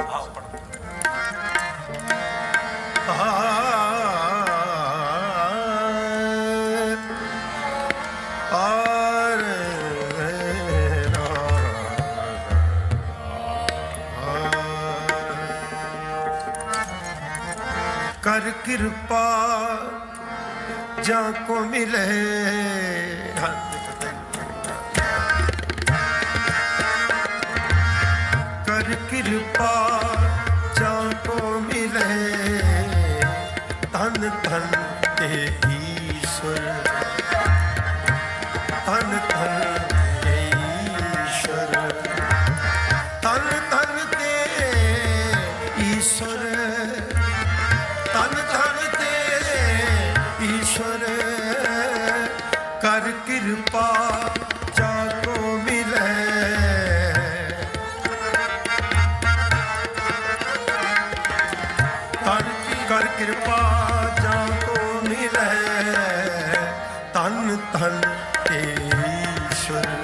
ਆਓ ਪੜੋ ਕਰ ਕਿਰਪਾ ਜਾਂ ਕੋ ਮਿਲੇ ਕਿਰਪਾ ਜਾਂ ਕੋ ਮਿਲੇ। ਤਨ ਤਨ ਤੇ ਈਸ਼ਵਰ। ਤਨ ਤਨ ਤੇ ਈਸ਼ਵਰ। ਤਨ ਤਨ ਤੇ ਈਸ਼ਵਰ। ਤਨ ਤਨ ਤੇ ਈਸ਼ਵਰ। ਕਰ ਕਿਰਪਾ ਜਾ ਕੋ ਮਿਲੇ। ਕਿਰਪਾ ਜਾ ਕੋ ਮਿਲੇ। ਤਨ ਤਨ ਤੇ ਈਸ਼ਵਰ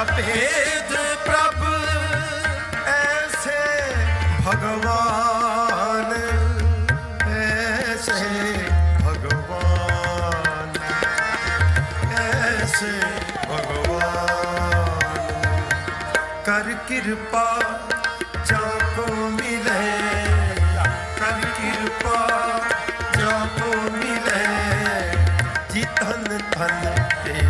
ਅਭੇਦ ਪ੍ਰਭ, ਐਸੇ ਭਗਵਾਨ ਐਸੇ ਭਗਵਾਨ ਐਸੇ ਭਗਵਾਨ। ਕਰ ਕਿਰਪਾ ਜਾ ਕੋ ਮਿਲੇ, ਕਰ ਕਿਰਪਾ ਜਾ ਕੋ ਮਿਲੇ ਜੀ ਧਨ ਤੇ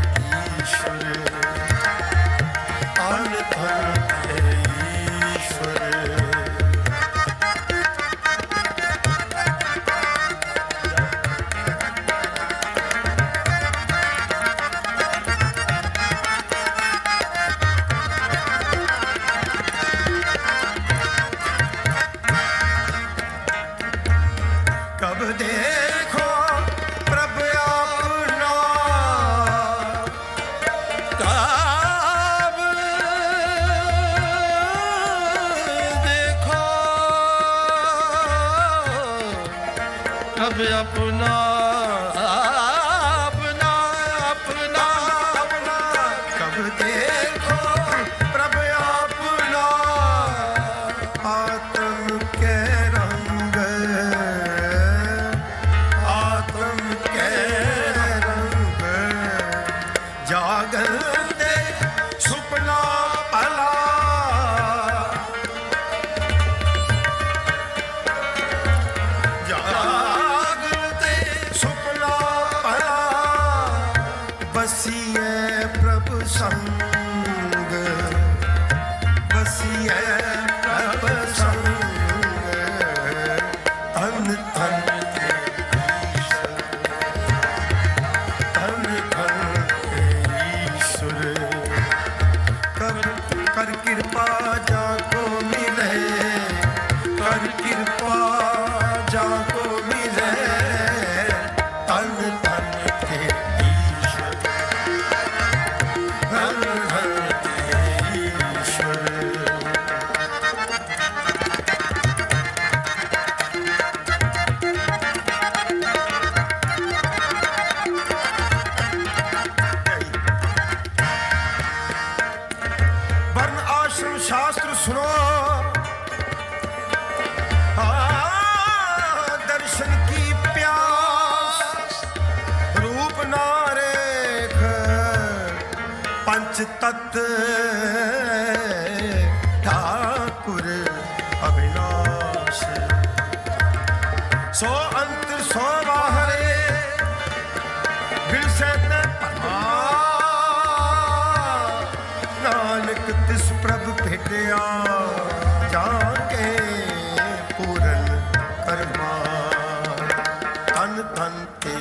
ਅਬ ਆਪਣਾ ਆਪਣਾ ਆਪਣਾ। ਆਪਣਾ ਕਬ ਦੇਖੋ, ਪ੍ਰਭ ਆਪਣਾ। ਆਤਮ ਕੇ ਰੰਗ ਆਤਮ ਕੇ ਰੰਗ ਜਾਗਲ ਵਸੀਏ ਪ੍ਰਭ ਸੰਗ ਵਸੀਏ ਪੰਚ ਤਤ ਠਾਕੁਰ ਅਬਿਨਾਸ਼ ਸੋ ਅੰਤਰ ਸੋ ਬਾਹਰੇ ਬਿਲਸੈ ਤੇ ਪਰਮਾ ਨਾਨਕ ਤਿਸ ਪ੍ਰਭ ਭੇਟਿਆ ਜਾ ਕੇ ਪੂਰਨ ਕਰਮਾ ਤਨ ਤਨ ਤੇ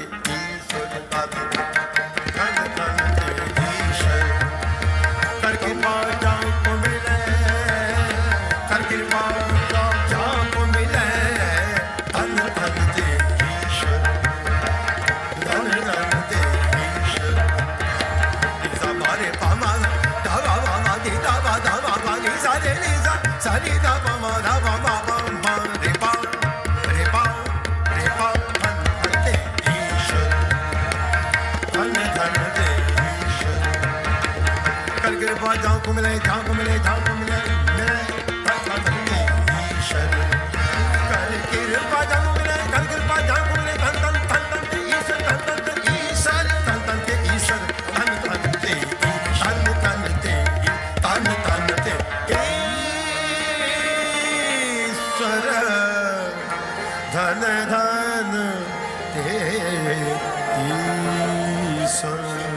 को मिले जाऊँ को मिले जाऊँ को धन धन ते ते ते ते धन धन ते ईश्वर